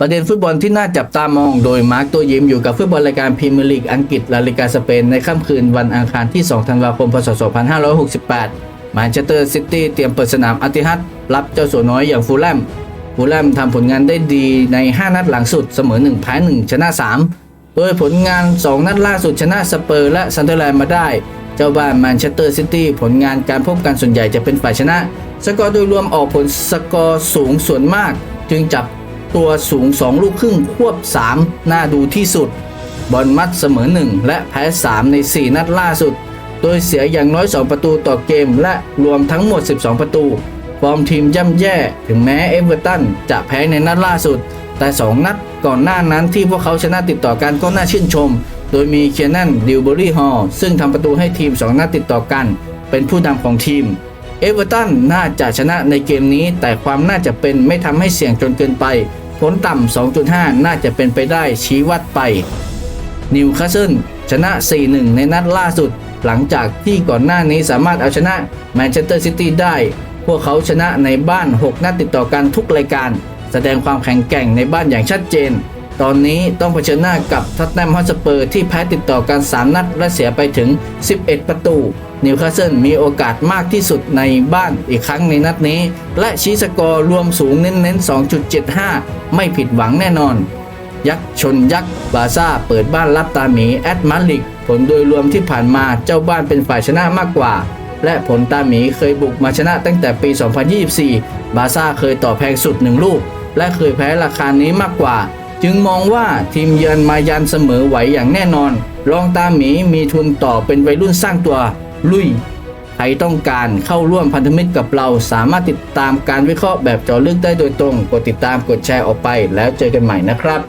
ประเด็นฟุตบอลที่น่าจับตามองโดยมาร์กตัวยิ้มอยู่กับฟุตบอลรายการพรีเมียร์ลีกอังกฤษลาลิกาสเปนในค่ำคืนวันอังคารที่ 2 ธันวาคม พศ 2568แมนเชสเตอร์ซิตี้เตรียมเปิดสนามอาติฮัดรับเจ้าสัวน้อยอย่างฟูลแลม ฟูลแลมทำผลงานได้ดีใน 5 นัดหลังสุดเสมอ 1 แพ้ 1 ชนะ 3 โดยผลงาน 2 นัดล่าสุดชนะสเปอร์และซันเดอร์แลนด์มาได้ เจ้าบ้านแมนเชสเตอร์ซิตี้ผลงานการพบกันส่วนใหญ่จะเป็นฝ่ายชนะ สกอร์โดยรวมออกผลสกอร์สูงส่วนมาก จึงจับ ตัวสูง 2 ลูกครึ่งควบ 3 น่าดูที่สุด บอลมัดเสมอ 1 และแพ้ 3 ใน 4 นัดล่าสุด โดยเสียอย่างน้อย 2 ประตูต่อเกมและรวมทั้งหมด 12 ประตู ฟอร์มทีมย่ำแย่ถึงแม้เอเวอร์ตันจะแพ้ในนัดล่าสุด แต่ 2 นัดก่อนหน้านั้นที่พวกเขาชนะติดต่อกันก็น่าชื่นชม โดยมีเคียนันดิวเบอรี่ฮอลซึ่งทำประตูให้ทีม 2 นัดติดต่อกัน เป็นผู้นำของทีมเอเวอร์ตันน่าจะชนะในเกมนี้ แต่ความน่าจะเป็นไม่ทำให้เสี่ยงจนเกินไป ผลต่ำ 2.5 น่าจะเป็นไปได้ชี้วัดไป นิวคาสเซิลชนะ 4-1 ในนัดล่าสุด หลังจากที่ก่อนหน้านี้สามารถเอาชนะแมนเชสเตอร์ซิตี้ได้ พวกเขาชนะในบ้าน 6 นัดติดต่อกันทุกรายการ แสดงความแข็งแกร่งในบ้านอย่างชัดเจน ตอนนี้ต้องเผชิญหน้ากับทัตแนมฮอตสเปอร์ที่แพ้ติดต่อกัน 3 นัดและเสียไปถึง 11 ประตู นิวคาสเซิลมีโอกาสมากที่สุดในบ้านอีกครั้งในนัดนี้ และชี้สกอร์รวมสูงเน้นๆ 2.75 ไม่ผิดหวังแน่นอน ยักษ์ชนยักษ์บาซ่าเปิดบ้านรับตาหมีแอดมาลิก ผลโดยรวมที่ผ่านมาเจ้าบ้านเป็นฝ่ายชนะมากกว่า และผลตาหมีเคยบุกมาชนะตั้งแต่ปี 2024 บาซ่าเคยต่อแพงสุดหนึ่งลูกและเคยแพ้ราคานี้มากกว่า จึงมองว่าทีมเยือนมายันเสมอไหวอย่างแน่นอน รองตาหมีมีทุนต่อเป็นวัยรุ่นสร้างตัว ลุย ใครต้องการเข้าร่วมพันธมิตรกับเราสามารถติดตามการวิเคราะห์แบบเจาะลึกได้โดยตรง กดติดตามกดแชร์ออกไปแล้วเจอกันใหม่นะครับ